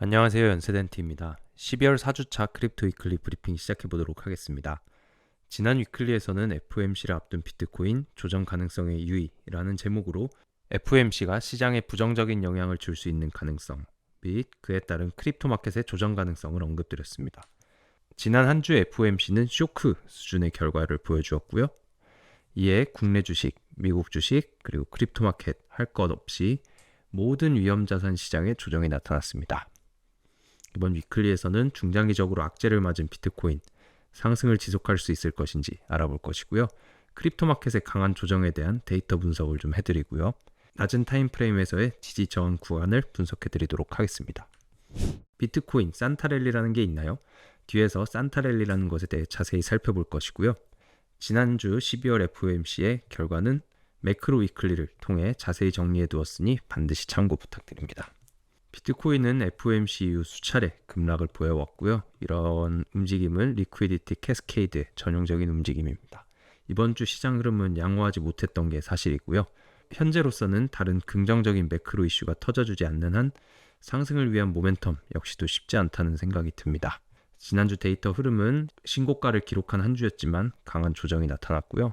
안녕하세요. 연세덴티입니다. 12월 4주차 크립토 위클리 브리핑 시작해 보도록 하겠습니다. 지난 위클리에서는 FOMC를 앞둔 비트코인 조정 가능성의 유의라는 제목으로 FOMC가 시장에 부정적인 영향을 줄 수 있는 가능성 및 그에 따른 크립토 마켓의 조정 가능성을 언급드렸습니다. 지난 한 주 FOMC는 쇼크 수준의 결과를 보여주었고요. 이에 국내 주식, 미국 주식, 그리고 크립토 마켓 할 것 없이 모든 위험 자산 시장에 조정이 나타났습니다. 이번 위클리에서는 중장기적으로 악재를 맞은 비트코인 상승을 지속할 수 있을 것인지 알아볼 것이고요. 크립토 마켓의 강한 조정에 대한 데이터 분석을 좀 해드리고요. 낮은 타임 프레임에서의 지지 저항 구간을 분석해 드리도록 하겠습니다. 비트코인 산타랠리라는 게 있나요? 뒤에서 산타랠리라는 것에 대해 자세히 살펴볼 것이고요. 지난주 12월 FOMC의 결과는 매크로 위클리를 통해 자세히 정리해 두었으니 반드시 참고 부탁드립니다. 비트코인은 FOMC 이후 수차례 급락을 보여왔고요. 이런 움직임은 리퀴디티 캐스케이드의 전형적인 움직임입니다. 이번 주 시장 흐름은 양호하지 못했던 게 사실이고요. 현재로서는 다른 긍정적인 매크로 이슈가 터져주지 않는 한 상승을 위한 모멘텀 역시도 쉽지 않다는 생각이 듭니다. 지난주 데이터 흐름은 신고가를 기록한 한 주였지만 강한 조정이 나타났고요.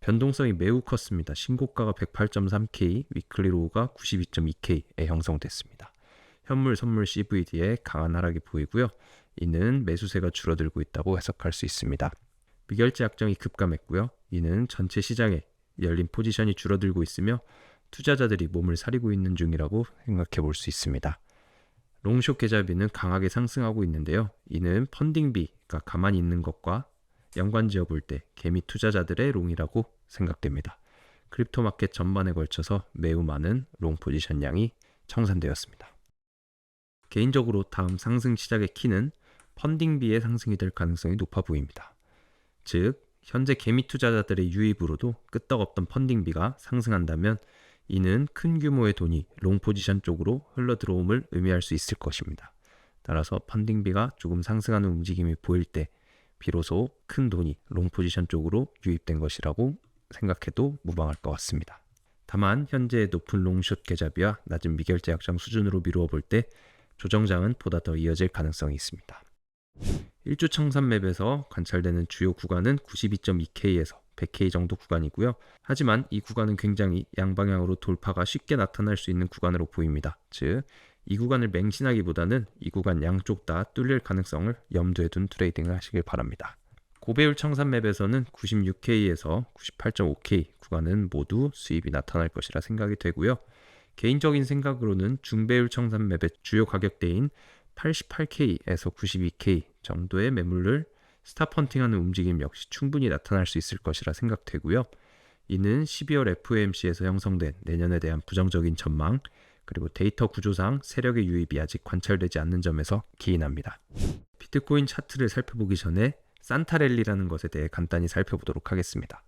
변동성이 매우 컸습니다. 신고가가 108.3K, 위클리 로우가 92.2K에 형성됐습니다. 현물 선물 CVD에 강한 하락이 보이고요. 이는 매수세가 줄어들고 있다고 해석할 수 있습니다. 미결제 약정이 급감했고요. 이는 전체 시장에 열린 포지션이 줄어들고 있으며 투자자들이 몸을 사리고 있는 중이라고 생각해 볼 수 있습니다. 롱숏 계좌비는 강하게 상승하고 있는데요. 이는 펀딩비가 가만히 있는 것과 연관지어 볼 때 개미 투자자들의 롱이라고 생각됩니다. 크립토 마켓 전반에 걸쳐서 매우 많은 롱 포지션량이 청산되었습니다. 개인적으로 다음 상승 시작의 키는 펀딩비의 상승이 될 가능성이 높아 보입니다. 즉, 현재 개미 투자자들의 유입으로도 끄떡없던 펀딩비가 상승한다면 이는 큰 규모의 돈이 롱 포지션 쪽으로 흘러 들어옴을 의미할 수 있을 것입니다. 따라서 펀딩비가 조금 상승하는 움직임이 보일 때 비로소 큰 돈이 롱 포지션 쪽으로 유입된 것이라고 생각해도 무방할 것 같습니다. 다만 현재 높은 롱숏 계좌비와 낮은 미결제 약정 수준으로 미루어 볼때 조정장은 보다 더 이어질 가능성이 있습니다. 1주 청산 맵에서 관찰되는 주요 구간은 92.2K에서 100K 정도 구간이고요. 하지만 이 구간은 굉장히 양방향으로 돌파가 쉽게 나타날 수 있는 구간으로 보입니다. 즉, 이 구간을 맹신하기보다는 이 구간 양쪽 다 뚫릴 가능성을 염두에 둔 트레이딩을 하시길 바랍니다. 고배율 청산 맵에서는 96K에서 98.5K 구간은 모두 수입이 나타날 것이라 생각이 되고요. 개인적인 생각으로는 중배율 청산 맵의 주요 가격대인 88K에서 92K 정도의 매물을 스탑펀팅하는 움직임 역시 충분히 나타날 수 있을 것이라 생각되고요. 이는 12월 FOMC에서 형성된 내년에 대한 부정적인 전망 그리고 데이터 구조상 세력의 유입이 아직 관찰되지 않는 점에서 기인합니다. 비트코인 차트를 살펴보기 전에 산타랠리라는 것에 대해 간단히 살펴보도록 하겠습니다.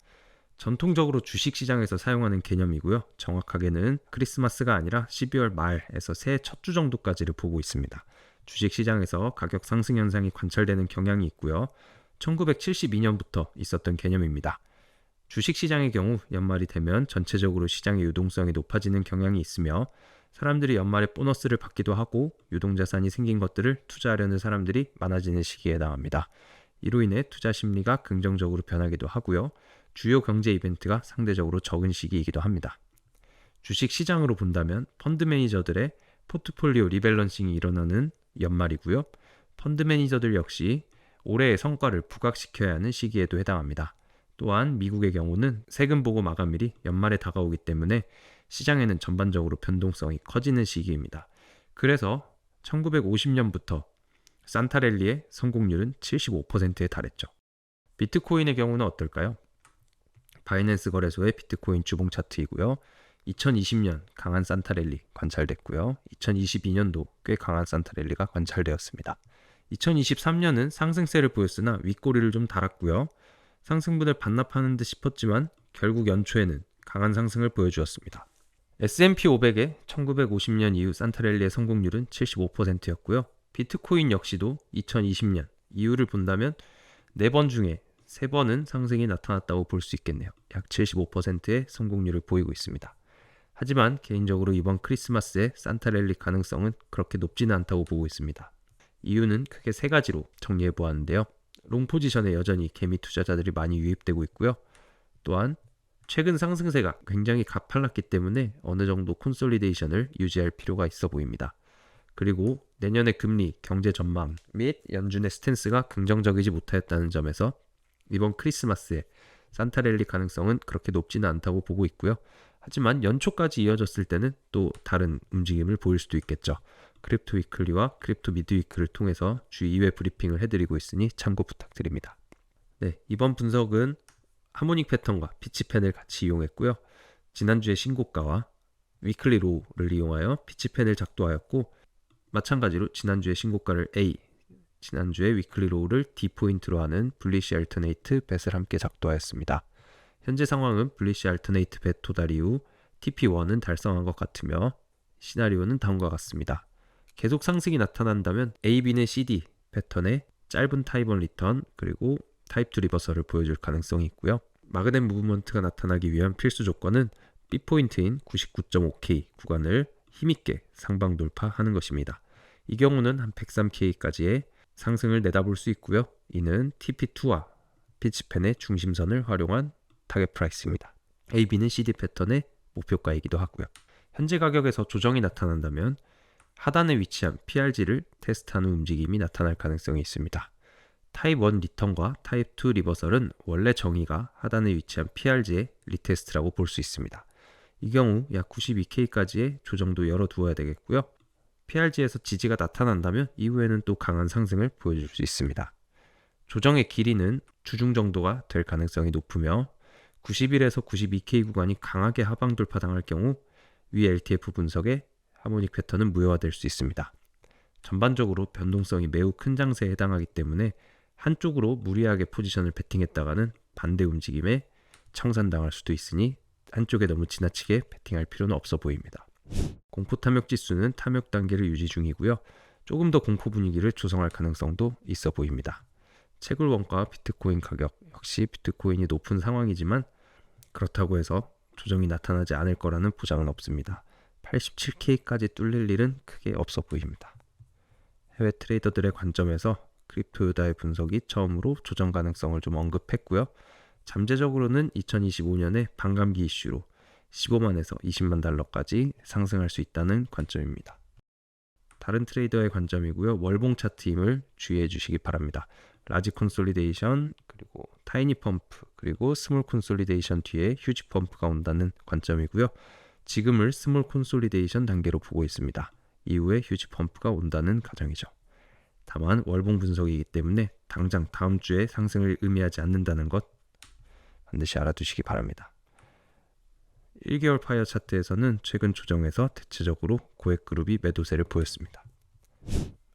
전통적으로 주식 시장에서 사용하는 개념이고요. 정확하게는 크리스마스가 아니라 12월 말에서 새해 첫 주 정도까지를 보고 있습니다. 주식 시장에서 가격 상승 현상이 관찰되는 경향이 있고요. 1972년부터 있었던 개념입니다. 주식 시장의 경우 연말이 되면 전체적으로 시장의 유동성이 높아지는 경향이 있으며 사람들이 연말에 보너스를 받기도 하고 유동자산이 생긴 것들을 투자하려는 사람들이 많아지는 시기에 해당합니다. 이로 인해 투자 심리가 긍정적으로 변하기도 하고요. 주요 경제 이벤트가 상대적으로 적은 시기이기도 합니다. 주식 시장으로 본다면 펀드 매니저들의 포트폴리오 리밸런싱이 일어나는 연말이고요. 펀드 매니저들 역시 올해의 성과를 부각시켜야 하는 시기에도 해당합니다. 또한 미국의 경우는 세금 보고 마감일이 연말에 다가오기 때문에 시장에는 전반적으로 변동성이 커지는 시기입니다. 그래서 1950년부터 산타랠리의 성공률은 75%에 달했죠. 비트코인의 경우는 어떨까요? 바이낸스 거래소의 비트코인 주봉 차트이고요. 2020년 강한 산타랠리 관찰됐고요. 2022년도 꽤 강한 산타랠리가 관찰되었습니다. 2023년은 상승세를 보였으나 윗꼬리를 좀 달았고요. 상승분을 반납하는 듯 싶었지만 결국 연초에는 강한 상승을 보여주었습니다. S&P 500의 1950년 이후 산타랠리의 성공률은 75%였고요. 비트코인 역시도 2020년 이후를 본다면 4번 중에 3번은 상승이 나타났다고 볼 수 있겠네요. 약 75%의 성공률을 보이고 있습니다. 하지만 개인적으로 이번 크리스마스에 산타랠리 가능성은 그렇게 높지는 않다고 보고 있습니다. 이유는 크게 세 가지로 정리해 보았는데요. 롱 포지션에 여전히 개미 투자자들이 많이 유입되고 있고요. 또한 최근 상승세가 굉장히 가팔랐기 때문에 어느 정도 콘솔리데이션을 유지할 필요가 있어 보입니다. 그리고 내년의 금리, 경제 전망 및 연준의 스탠스가 긍정적이지 못하였다는 점에서 이번 크리스마스에 산타랠리 가능성은 그렇게 높지는 않다고 보고 있고요. 하지만 연초까지 이어졌을 때는 또 다른 움직임을 보일 수도 있겠죠. 크립토 위클리와 크립토 미드 위클을 통해서 주 2회 브리핑을 해드리고 있으니 참고 부탁드립니다. 네, 이번 분석은 하모닉 패턴과 피치펜을 같이 이용했고요. 지난주에 신고가와 위클리 로우를 이용하여 피치펜을 작도하였고 마찬가지로 지난주에 신고가를 A, 지난주에 위클리 로우를 D 포인트로 하는 블리시 알터네이트 벳을 함께 작도하였습니다. 현재 상황은 블리시 알터네이트 벳 도달 이후 TP1은 달성한 것 같으며 시나리오는 다음과 같습니다. 계속 상승이 나타난다면 AB는 CD 패턴의 짧은 타입1 리턴 그리고 타입 2 리버설을 보여줄 가능성이 있고요. 마그넷 무브먼트가 나타나기 위한 필수 조건은 B 포인트인 99.5K 구간을 힘있게 상방 돌파하는 것입니다. 이 경우는 한 103K까지의 상승을 내다볼 수 있고요. 이는 TP2와 피치펜의 중심선을 활용한 타겟 프라이스입니다. AB는 CD 패턴의 목표가이기도 하고요. 현재 가격에서 조정이 나타난다면 하단에 위치한 PRG를 테스트하는 움직임이 나타날 가능성이 있습니다. 타입 1 리턴과 타입 2 리버설은 원래 정의가 하단에 위치한 PRG의 리테스트라고 볼 수 있습니다. 이 경우 약 92K까지의 조정도 열어두어야 되겠고요. PRG에서 지지가 나타난다면 이후에는 또 강한 상승을 보여줄 수 있습니다. 조정의 길이는 주중 정도가 될 가능성이 높으며 91에서 92K 구간이 강하게 하방 돌파당할 경우 위 LTF 분석에 하모닉 패턴은 무효화될 수 있습니다. 전반적으로 변동성이 매우 큰 장세에 해당하기 때문에 한쪽으로 무리하게 포지션을 베팅했다가는 반대 움직임에 청산당할 수도 있으니 한쪽에 너무 지나치게 베팅할 필요는 없어 보입니다. 공포 탐욕 지수는 탐욕 단계를 유지 중이고요. 조금 더 공포 분위기를 조성할 가능성도 있어 보입니다. 채굴 원가 비트코인 가격 역시 비트코인이 높은 상황이지만 그렇다고 해서 조정이 나타나지 않을 거라는 보장은 없습니다. 87K까지 뚫릴 일은 크게 없어 보입니다. 해외 트레이더들의 관점에서 크립토 유다의 분석이 처음으로 조정 가능성을 좀 언급했고요. 잠재적으로는 2025년에 반감기 이슈로 15만에서 20만 달러까지 상승할 수 있다는 관점입니다. 다른 트레이더의 관점이고요. 월봉 차트임을 주의해 주시기 바랍니다. 라지 콘솔리데이션 그리고 타이니 펌프 그리고 스몰 콘솔리데이션 뒤에 휴지 펌프가 온다는 관점이고요. 지금을 스몰 콘솔리데이션 단계로 보고 있습니다. 이후에 휴지 펌프가 온다는 가정이죠. 다만 월봉 분석이기 때문에 당장 다음 주에 상승을 의미하지 않는다는 것 반드시 알아두시기 바랍니다. 1개월 파이어 차트에서는 최근 조정에서 대체적으로 고액 그룹이 매도세를 보였습니다.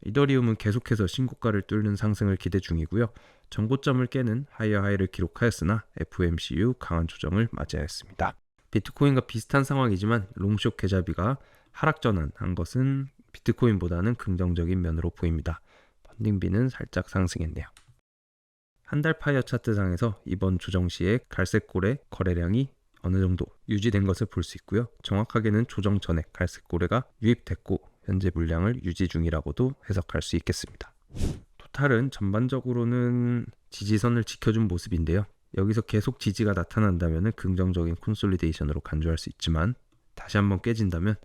이더리움은 계속해서 신고가를 뚫는 상승을 기대 중이고요. 정고점을 깨는 하이어 하이를 기록하였으나 FMCU 강한 조정을 맞이하였습니다. 비트코인과 비슷한 상황이지만 롱숏 계좌비가 하락 전환한 것은 비트코인보다는 긍정적인 면으로 보입니다. 펀딩비는 살짝 상승했네요. 한 달 파이어 차트상에서 이번 조정 시에 갈색골의 거래량이 어느 정도 유지된 것을 볼 수 있고요. 정확하게는 조정 전에 갈색 고래가 유입됐고 현재 물량을 유지 중이라고도 해석할 수 있겠습니다. 토탈은 전반적으로는 지지선을 지켜준 모습인데요. 여기서 계속 지지가 나타난다면 긍정적인 콘솔리데이션으로 간주할 수 있지만 다시 한번 깨진다면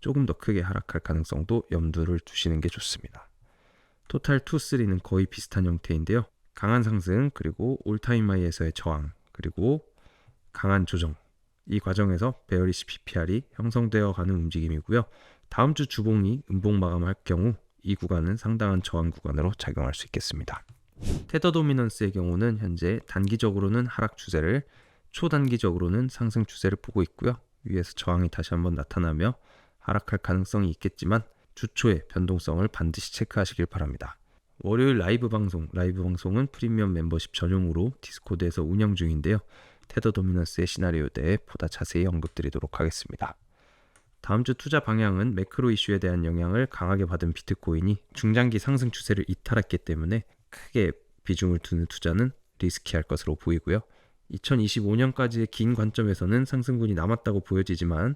조금 더 크게 하락할 가능성도 염두를 두시는 게 좋습니다. 토탈 2, 3는 거의 비슷한 형태인데요. 강한 상승, 그리고 올타임 하이에서의 저항, 그리고 강한 조정. 이 과정에서 베어리시 PPR이 형성되어 가는 움직임이고요. 다음 주 주봉이 음봉 마감할 경우 이 구간은 상당한 저항 구간으로 작용할 수 있겠습니다. 테더 도미넌스의 경우는 현재 단기적으로는 하락 추세를 초단기적으로는 상승 추세를 보고 있고요. 위에서 저항이 다시 한번 나타나며 하락할 가능성이 있겠지만 주초의 변동성을 반드시 체크하시길 바랍니다. 월요일 라이브 방송, 라이브 방송은 프리미엄 멤버십 전용으로 디스코드에서 운영 중인데요. 테더 도미넌스의 시나리오에 대해 보다 자세히 언급드리도록 하겠습니다. 다음 주 투자 방향은 매크로 이슈에 대한 영향을 강하게 받은 비트코인이 중장기 상승 추세를 이탈했기 때문에 크게 비중을 두는 투자는 리스키할 것으로 보이고요. 2025년까지의 긴 관점에서는 상승분이 남았다고 보여지지만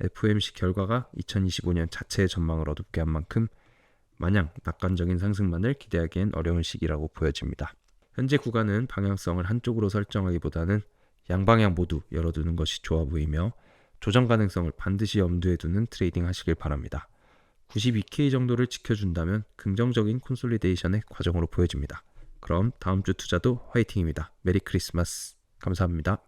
FOMC 결과가 2025년 자체의 전망을 어둡게 한 만큼 마냥 낙관적인 상승만을 기대하기엔 어려운 시기라고 보여집니다. 현재 구간은 방향성을 한쪽으로 설정하기보다는 양방향 모두 열어두는 것이 좋아 보이며 조정 가능성을 반드시 염두에 두는 트레이딩 하시길 바랍니다. 92K 정도를 지켜준다면 긍정적인 콘솔리데이션의 과정으로 보여집니다. 그럼 다음 주 투자도 화이팅입니다. 메리 크리스마스. 감사합니다.